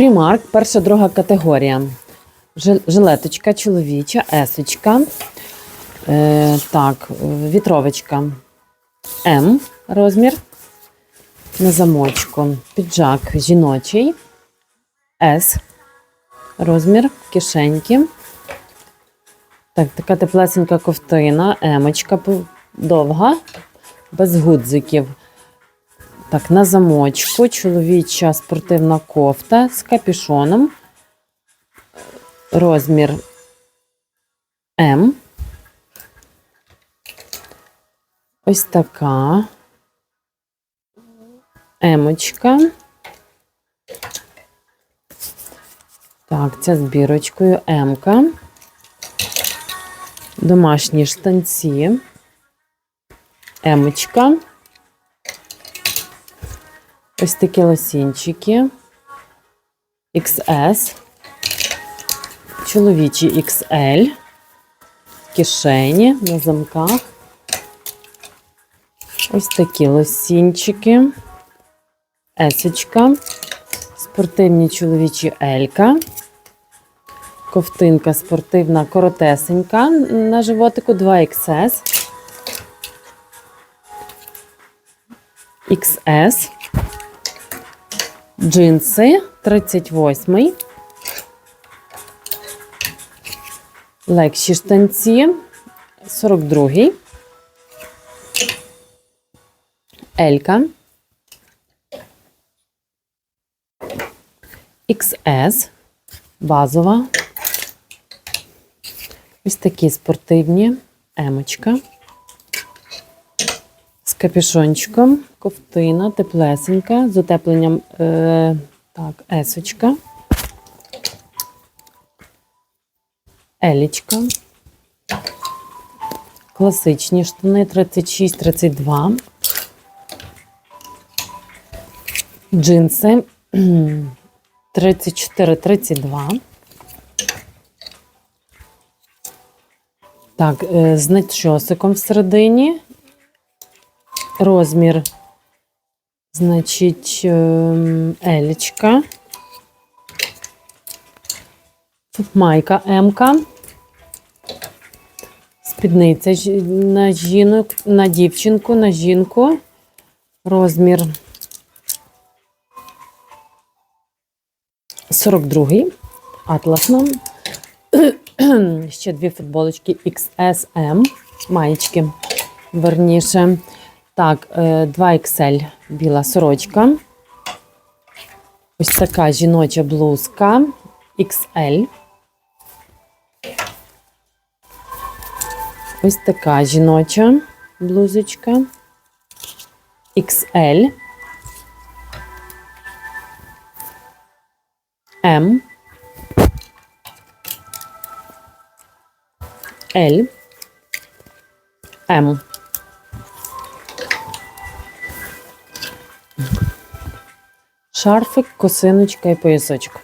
Примарк, перша друга категорія. Жилеточка чоловіча, есочка. Е, так, вітровочка М розмір. На замочку. Піджак жіночий. С розмір, кишеньки. Так, така теплесенька ковтина, емочка довга, без гудзиків. Так, на замочку чоловіча спортивна кофта з капюшоном. Розмір М. Ось така. Емочка. Так, ця з бірочкою М-ка. Домашні штанці. Емочка. Ось такі лосінчики. XS. Чоловічі XL. Кишені на замках. Ось такі лосінчики. Есочка. Спортивні чоловічі Елька. Ковтинка спортивна коротесенька на животику 2XS. XS. Джинси 38. Легші штанці 42. Елька. XS. Базова. Ось такі спортивні. Емочка. Капюшончиком, ковтина, теплесенька, з утепленням е, так, есочка. Елічка. Класичні штани 36-32. Джинси 34-32. Так, е, з начосиком всередині. Розмір, значить, ем, елічка. Майка М-ка. Спідниця на жінок, на дівчинку, на жінку. Розмір 42-й. Атласно. Ще дві футболочки XSM. Маєчки. Верніше. Так, е, 2XL біла сорочка. Ось така жіноча блузка XL. Ось така жіноча блузочка XL. М. L. М. Шарфик, косиночка і поясочок.